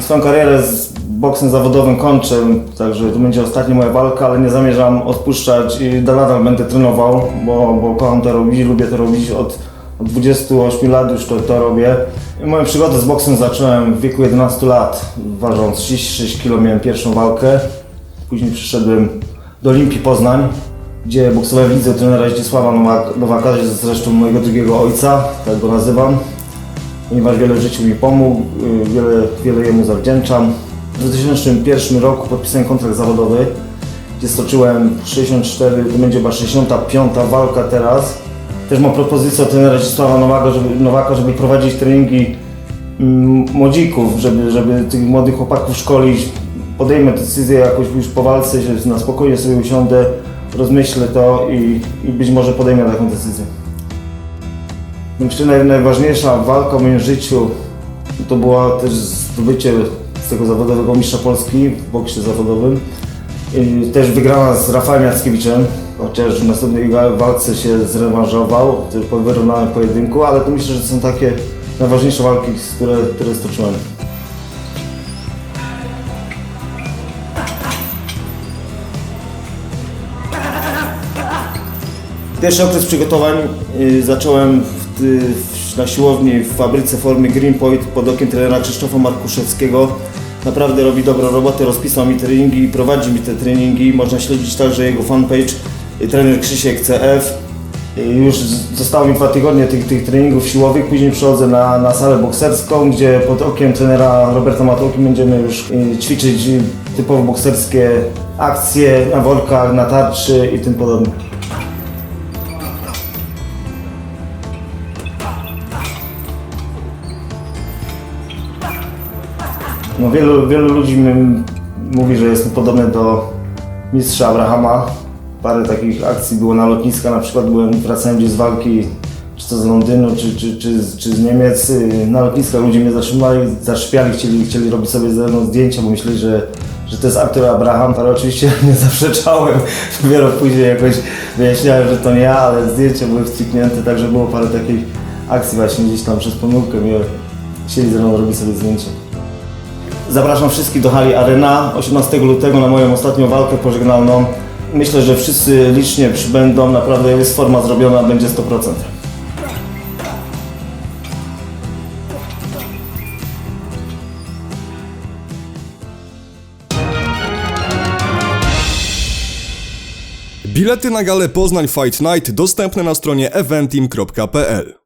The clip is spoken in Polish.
Swoją karierę z boksem zawodowym kończę, także to będzie ostatnia moja walka, ale nie zamierzam odpuszczać i nadal będę trenował, bo, bo kocham to robić, lubię to robić od, od 28 lat już to, to robię. I moją przygodę z boksem zacząłem w wieku 11 lat, ważąc 36 kg miałem pierwszą walkę. Później przyszedłem do Olimpii Poznań, gdzie boksowałem w lidze trenera Zdzisława Nowak- Nowaka, zresztą mojego drugiego ojca, tak go nazywam ponieważ wiele w życiu mi pomógł, y, wiele, wiele jemu zawdzięczam. W 2001 roku podpisałem kontrakt zawodowy, gdzie stoczyłem 64, to będzie chyba 65 walka teraz. Też mam propozycję od trenera Zdzisława Nowaka, żeby, Nowaka, żeby prowadzić treningi mm, młodzików, żeby, żeby tych młodych chłopaków szkolić. Podejmę decyzję jakoś już po walce, że na spokojnie sobie usiądę, rozmyślę to i, i być może podejmę taką decyzję. Myślę, naj, najważniejsza walka w moim życiu to była też zdobycie z tego zawodowego mistrza Polski w boksie zawodowym. I też wygrana z Rafałem Jackiewiczem, chociaż w następnej walce się zrewanżował, po wyrównanym pojedynku, ale to myślę, że są takie najważniejsze walki, które, które stoczyłem. Pierwszy okres przygotowań y, zacząłem na siłowni w fabryce formy Greenpoint pod okiem trenera Krzysztofa Markuszewskiego. Naprawdę robi dobrą robotę, rozpisał mi treningi i prowadzi mi te treningi. Można śledzić także jego fanpage y, trener Krzysiek CF. Y, Już zostało mi dwa tygodnie tych, tych treningów siłowych, później przychodzę na, na salę bokserską, gdzie pod okiem trenera Roberta Matołki będziemy już y, ćwiczyć y, typowo bokserskie akcje na workach, na tarczy i tym podobne. No wielu, wielu ludzi mi mówi, że jestem podobny do mistrza Abrahama. Parę takich akcji było na lotniska, na przykład byłem, wracałem gdzieś z walki, czy to z Londynu, czy, czy, czy, czy z Niemiec. Y, Na lotniskach ludzie mnie zatrzymali, zaszczepiali, chcieli, chcieli robić sobie ze mną zdjęcia, bo myśleli, że, że to jest aktor Abraham, ale oczywiście nie zaprzeczałem. Dopiero później jakoś wyjaśniałem, że to nie ja, ale zdjęcia były wstrzyknięte, także było parę takich akcji właśnie gdzieś tam przez pomyłkę mnie chcieli ze mną robić sobie zdjęcia. Zapraszam wszystkich do hali Arena 18 lutego na moją ostatnią walkę pożegnalną. Myślę, że wszyscy licznie przybędą, naprawdę jest forma zrobiona, będzie 100%. Bilety na galę Poznań Fight Night dostępne na stronie eventim.pl